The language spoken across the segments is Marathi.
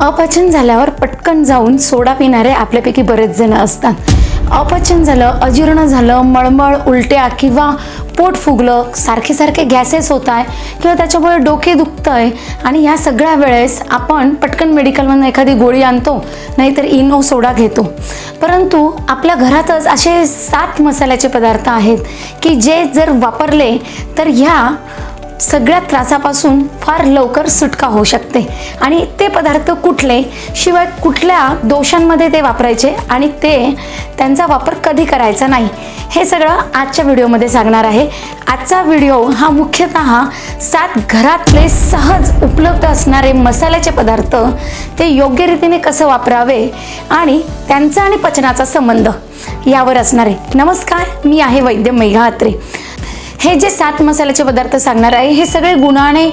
अपचन झाल्यावर पटकन जाऊन सोडा पिणारे आपल्यापैकी बरेच जण असतात. अपचन झालं अजीर्ण झालं मळमळ उलट्या किंवा पोट फुगलं सारखे सारखे गॅसेस होत आहे किंवा त्याच्यामुळे डोके दुखतं आहे आणि या सगळ्या वेळेस आपण पटकन मेडिकलमधून एखादी गोळी आणतो नाहीतर इनो सोडा घेतो. परंतु आपल्या घरातच असे सात मसाल्याचे पदार्थ आहेत की जे जर वापरले तर ह्या सगळ्या त्रासापासून फार लवकर सुटका होऊ शकते. आणि ते पदार्थ कुठले? शिवाय कुठल्या दोषांमध्ये ते वापरायचे आणि ते त्यांचा वापर कधी करायचा नाही. हे सगळं आजच्या व्हिडिओमध्ये सांगणार आहे. आजचा व्हिडिओ हा मुख्यतः सात घरातले सहज उपलब्ध असणारे मसाल्याचे पदार्थ ते योग्य रीतीने कसं वापरावे आणि त्यांचा आणि पचनाचा संबंध यावर असणार आहे. नमस्कार मी आहे वैद्य मेघा अत्रे हे जे सात मसाल्याचे पदार्थ सांगणार आहे हे सगळे गुणाने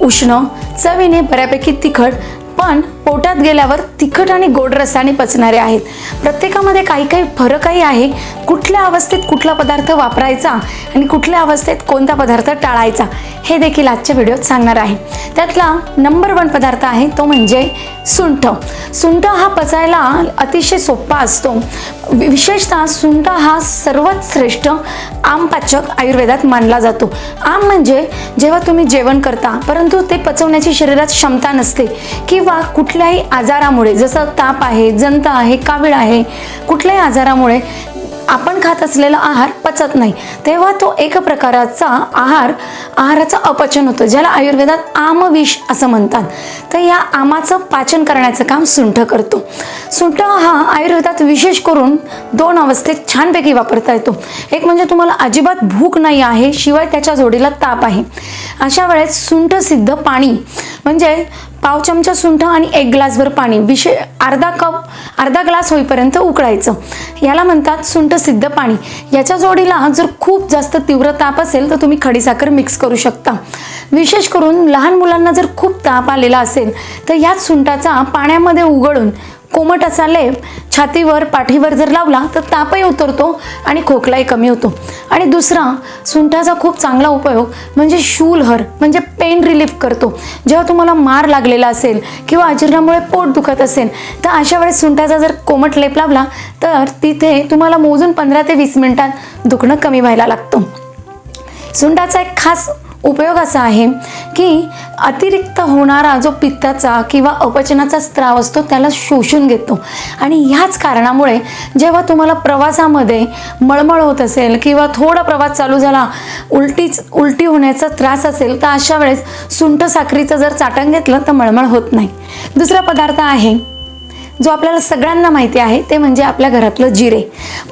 उष्ण चवीने बऱ्यापैकी तिखट पण पोटात गेल्यावर तिखट आणि गोड रसाने पचणारे आहेत. प्रत्येकामध्ये काही काही फरकही आहे. कुठल्या अवस्थेत कुठला पदार्थ वापरायचा आणि कुठल्या अवस्थेत कोणता पदार्थ टाळायचा हे देखील आजच्या व्हिडिओत सांगणार आहे. त्यातला नंबर वन पदार्थ आहे तो म्हणजे सुंठ. सुंठ हा पचायला अतिशय सोपा असतो. विशेषतः सुंठ हा सर्वात श्रेष्ठ आमपाचक आयुर्वेदात मानला जातो. आम म्हणजे जेव्हा तुम्ही जेवण करता परंतु ते पचवण्याची शरीरात क्षमता नसते किंवा कुठल्याही आजारामुळे जसं ताप आहे जंत आहे कावीळ आहे कुठल्याही आजारामुळे आपण खात असलेला आहार पचत नाही. तेव्हा तो एक प्रकाराचा आहार आहाराचं अपचन होतं ज्याला आयुर्वेदात आमविष असं म्हणतात. तर या आमाचं पाचन करण्याचं काम सुंठ करतो. सुंठ हा आयुर्वेदात विशेष करून दोन अवस्थेत छानपैकी वापरता येतो. एक म्हणजे तुम्हाला अजिबात भूक नाही आहे शिवाय त्याच्या जोडीला ताप आहे. अशा वेळेस सुंठ सिद्ध पाणी म्हणजे पाव चमचा सुंठ आणि एक ग्लासभर पाणी. विशे अर्धा कप अर्धा ग्लास होईपर्यंत उकळायचं. याला म्हणतात सुंठ सिद्ध पाणी. याच्या जोडीला जर खूप जास्त तीव्र ताप असेल तर तुम्ही खडीसाखर मिक्स करू शकता. विशेष करून लहान मुलांना जर खूप ताप आलेला असेल तर याच सुंठाचा पाण्यामध्ये उघडून कोमट असा लेप छातीवर पाठीवर जर लावला तर तापही उतरतो आणि खोकलाही कमी होतो. आणि दुसरा सुंठाचा खूप चांगला उपयोग म्हणजे शूलहर म्हणजे पेन रिलीफ करतो. जेव्हा तुम्हाला मार लागलेला असेल किंवा अजीर्णामुळे पोट दुखत असेल तर अशा वेळेस सुंठाचा जर कोमट लेप लावला तर तिथे तुम्हाला मोजून पंधरा ते वीस मिनिटात दुखणं कमी व्हायला लागतं. सुंठाचा एक खास उपयोग असा आहे की अतिरिक्त होणारा जो पित्ताचा किंवा अपचनाचा स्त्राव असतो त्याला शोषून घेतो. आणि ह्याच कारणामुळे जेव्हा तुम्हाला प्रवासामध्ये मळमळ होत असेल किंवा थोडा प्रवास चालू झाला उलटीच उलटी होण्याचा त्रास असेल तर अशा वेळेस सुंठ साखरीचं जर चाटण घेतलं तर मळमळ होत नाही. दुसरा पदार्थ आहे जो आपल्याला सगळ्यांना माहिती आहे ते म्हणजे आपल्या घरातलं जिरे.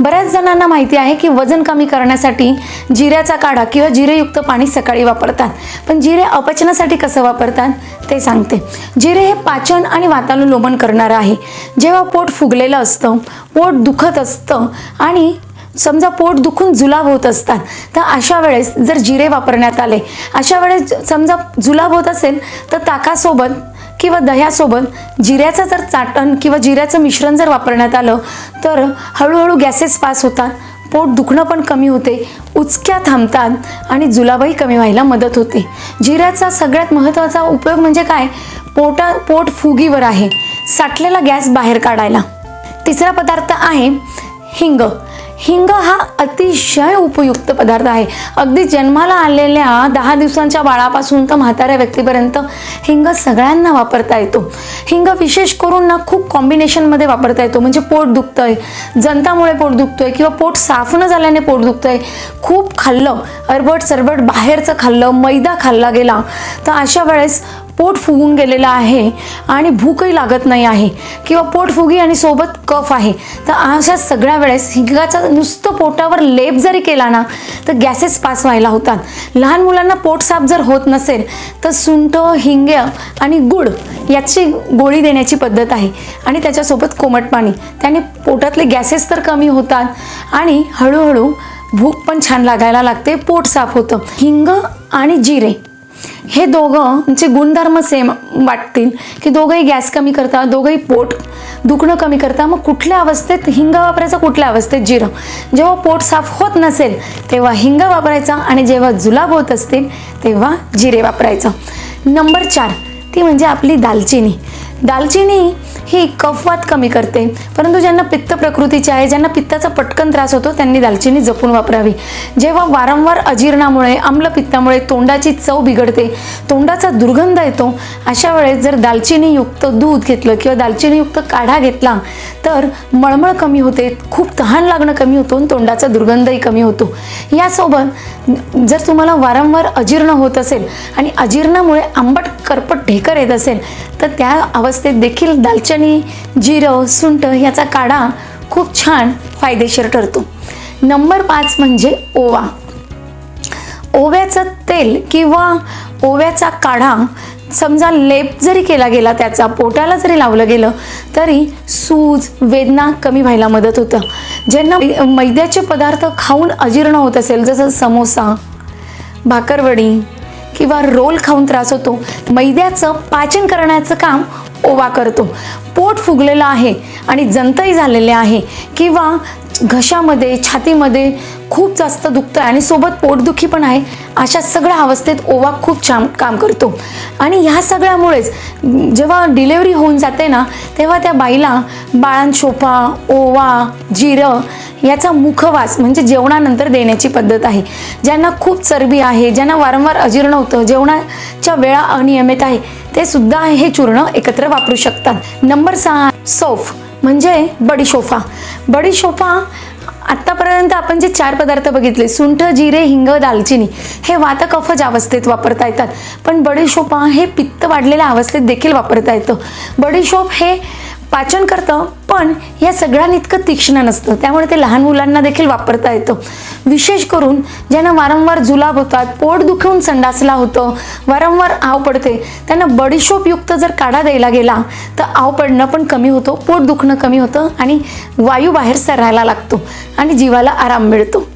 बऱ्याच जणांना माहिती आहे की वजन कमी करण्यासाठी जिऱ्याचा काढा किंवा जिरेयुक्त पाणी सकाळी वापरतात. पण जिरे अपचनासाठी कसं वापरतात ते सांगते. जिरे हे पाचन आणि वातानुलोमन करणारं आहे. जेव्हा पोट फुगलेलं असतं पोट दुखत असतं आणि समजा पोट दुखून जुलाब होत असतात तर अशा वेळेस जर जिरे वापरण्यात आले अशा वेळेस समजा जुलाब होत असेल तर ताकासोबत किंवा दह्यासोबत जिऱ्याचं जर चाटण किंवा जिऱ्याचं मिश्रण जर वापरण्यात आलं तर हळूहळू गॅसेस पास होतात पोट दुखणं पण कमी होते उचक्या थांबतात आणि जुलाबही कमी व्हायला मदत होते. जिऱ्याचा सगळ्यात महत्त्वाचा उपयोग म्हणजे काय? पोटा पोट फुगीवर आहे साठलेला गॅस बाहेर काढायला. तिसरा पदार्थ आहे हिंग. हिंग हा अतिशय उपयुक्त पदार्थ आहे. अगदी जन्माला आलेल्या दहा दिवसांच्या बाळापासून तर म्हाताऱ्या व्यक्तीपर्यंत हिंग सगळ्यांना वापरता येतो. हिंग विशेष करून ना खूप कॉम्बिनेशनमध्ये वापरता येतो. म्हणजे पोट दुखतंय जंतामुळे पोट दुखतोय किंवा पोट साफ न झाल्याने पोट दुखतंय. खूप खाल्लं अरबट सरबट बाहेरचं खाल्लं मैदा खाल्ला गेला तर अशा वेळेस पोट फुगून गेलेलं आहे आणि भूकही लागत नाही आहे किंवा पोट फुगी आणि सोबत कफ आहे. तर अशा सगळ्या वेळेस हिंगाचा नुसतं पोटावर लेप जरी केला ना तर गॅसेस पास व्हायला होतात. लहान मुलांना पोट साफ जर होत नसेल तर सुंठ हिंग आणि गुड याची गोळी देण्याची पद्धत आहे. आणि त्याच्यासोबत कोमट पाणी. त्याने पोटातले गॅसेस तर कमी होतात आणि हळूहळू भूक पण छान लागायला लागते पोट साफ होतं. हिंग आणि जिरे हे दोघं म्हणजे गुणधर्म सेम वाटतील की दोघंही गॅस कमी करतात दोघंही पोट दुखणं कमी करतात मग कुठल्या अवस्थेत हिंग वापरायचा कुठल्या अवस्थेत जिरं? जेव्हा पोट साफ होत नसेल तेव्हा हिंग वापरायचा आणि जेव्हा जुलाब होत असतील तेव्हा जिरे वापरायचं. नंबर चार ती म्हणजे आपली दालचिनी. दालचिनी ही कफवात कमी करते. परंतु ज्यांना पित्त प्रकृतीचे आहे ज्यांना पित्ताचा पटकन त्रास होतो त्यांनी दालचिनी जपून वापरावी. जेव्हा वारंवार अजीर्णामुळे आम्लपित्तामुळे तोंडाची चव बिघडते तोंडाचा दुर्गंध येतो अशा वेळेस जर दालचिनीयुक्त दूध घेतलं किंवा दालचिनीयुक्त काढा घेतला तर मळमळ कमी होते खूप तहान लागणं कमी होतो आणि तोंडाचा दुर्गंधही कमी होतो. यासोबत जर तुम्हाला वारंवार अजीर्ण होत असेल आणि अजीर्णामुळे आंबट करपट ढेकर येत असेल तर त्या अवस्थेत देखील दालचिनी जिरं सुंठ याचा काढा खूप छान फायदेशीर ठरतो. नंबर पाच म्हणजे ओवा. ओव्याचं तेल किंवा ओव्याचा काढा समजा लेप जरी केला गेला त्याचा पोटाला जरी लावलं गेलं तरी सूज वेदना कमी व्हायला मदत होतं. ज्यांना मैद्याचे पदार्थ खाऊन अजीर्ण होत असेल जसं समोसा भाकरवडी किंवा रोल खाऊन त्रास होतो मैद्याचं पाचन करण्याचं काम ओवा करतो. पोट फुगलेलं आहे आणि जंतही झालेले आहे किंवा घशामध्ये छातीमध्ये खूप जास्त दुखतं आणि सोबत पोटदुखी पण आहे. अशा सगळ्या अवस्थेत ओवा खूप छान काम करतो. आणि ह्या सगळ्यामुळेच जेव्हा डिलेवरी होऊन जाते ना तेव्हा त्या बाईला बाळांशोफा ओवा जिरं याचा मुखवास म्हणजे जेवणानंतर देण्याची पद्धत आहे. ज्यांना खूप चरबी आहे ज्यांना वारंवार अजीर्ण होतं जेवणाच्या वेळा अनियमित आहे ते सुद्धा हे चूर्ण एकत्र वापरू शकतात. नंबर सहा सौफ. म्हणजे बडीशोफा बडीशोफा आत्तापर्यंत आपण जे चार पदार्थ बघितले सुंठ जिरे हिंग दालचिनी हे वातकफज अवस्थेत वापरता येतात. पण बडीशोपा हे पित्त वाढलेल्या अवस्थेत देखील वापरता येतं. बडीशोप हे पाचन करतं पण या सगळ्यांनी इतकं तीक्ष्ण नसतं. त्यामुळे ते लहान मुलांना देखील वापरता येतं. विशेष करून ज्यांना वारंवार जुलाब होतात पोट दुखवून संडासला होतं वारंवार आव पडते त्यांना बडीशोपयुक्त जर काढा द्यायला गेला तर आव पडणं पण कमी होतं पोट दुखणं कमी होतं आणि वायू बाहेर सरायला लागतो आणि जीवाला आराम मिळतो.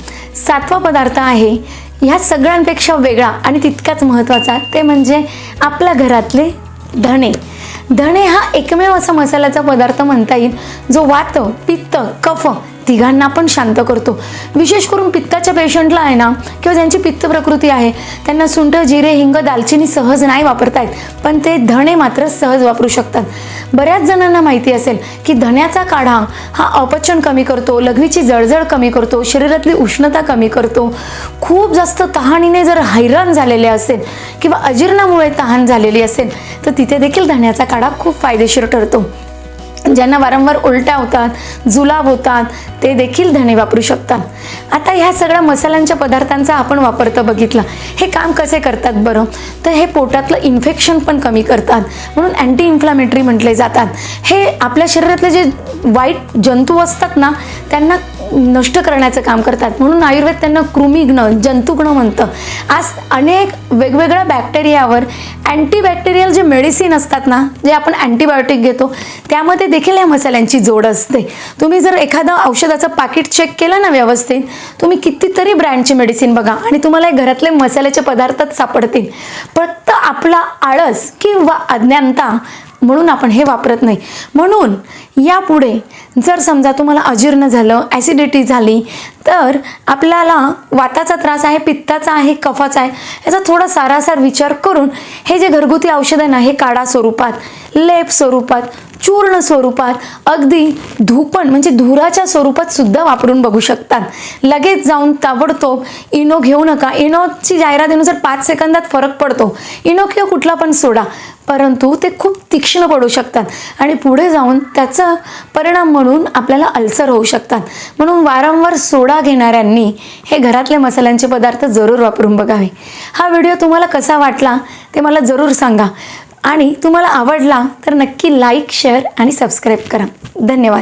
सातवा पदार्थ आहे ह्या सगळ्यांपेक्षा वेगळा आणि तितकाच महत्त्वाचा ते म्हणजे आपल्या घरातले धणे. धणे हा एकमेव असा मसाल्याचा पदार्थ म्हणता येईल जो वात पित्त कफ तिघांना पण शांत करतो. विशेष करून पित्ताच्या पेशंटला आहे ना किंवा ज्यांची पित्त प्रकृती आहे त्यांना सुंठ जिरे हिंग दालचिनी सहज नाही वापरता येत पण ते धणे मात्र सहज वापरू शकतात. बऱ्याच जणांना माहिती असेल की धण्याचा काढा हा अपचन कमी करतो लघवीची जळजळ कमी करतो शरीरातली उष्णता कमी करतो. खूप जास्त तहानीने जर हैराण झालेले असेल किंवा अजीर्णामुळे तहान झालेली असेल तर तिथे देखील धण्याचा काढा खूप फायदेशीर ठरतो. ज्यांना वारंवार उलट्या होतात जुलाब होतात ते देखील धणे वापरू शकतात. आता ह्या सगळ्या मसाल्यांच्या पदार्थांचा आपण वापरतं बघितला. हे काम कसे करतात बरं? तर हे पोटातलं इन्फेक्शन पण कमी करतात. म्हणून अँटी इन्फ्लामेटरी म्हटले जातात. हे आपल्या शरीरातले जे वाईट जंतू असतात ना त्यांना नष्ट करण्याचं काम करतात. म्हणून आयुर्वेद त्यांना कृमिघ्न जंतुघ्न म्हणतं. आज अनेक वेगवेगळ्या बॅक्टेरियावर अँटीबॅक्टेरियल जे मेडिसिन असतात ना जे आपण अँटीबायोटिक घेतो त्यामध्ये देखील या मसाल्यांची जोड असते. तुम्ही जर एखादं औषधाचं पाकिट चेक केलं ना व्यवस्थित तुम्ही कितीतरी ब्रँडची मेडिसिन बघा आणि तुम्हाला हे घरातले मसाल्याचे पदार्थच सापडतील. फक्त आपला आळस किंवा अज्ञानता म्हणून आपण हे वापरत नाही. म्हणून यापुढे जर समजा तुम्हाला अजीर्ण झालं ॲसिडिटी झाली तर आपल्याला वाताचा त्रास आहे पित्ताचा आहे कफाचा आहे याचा थोडा सारासार विचार करून हे जे घरगुती औषधं आहे ना हे काढा स्वरूपात लेप स्वरूपात चूर्ण स्वरूपात अगदी धूपण म्हणजे धुराच्या स्वरूपात सुद्धा वापरून बघू शकतात. लगेच जाऊन ताबडतोब इनो घेऊ नका. इनोची जाहिरातीनुसार पाच सेकंदात फरक पडतो. इनो किंवा कुठला पण सोडा परंतु ते खूप तीक्ष्ण पडू शकतात आणि पुढे जाऊन त्याचा परिणाम म्हणून आपल्याला अल्सर होऊ शकतात. म्हणून वारंवार सोडा घेणाऱ्यांनी हे घरातले मसाल्यांचे पदार्थ जरूर वापरून बघावे. हा व्हिडिओ तुम्हाला कसा वाटला ते मला जरूर सांगा. आणि तुम्हाला आवडला तर नक्की लाईक शेअर आणि सबस्क्राईब करा. धन्यवाद.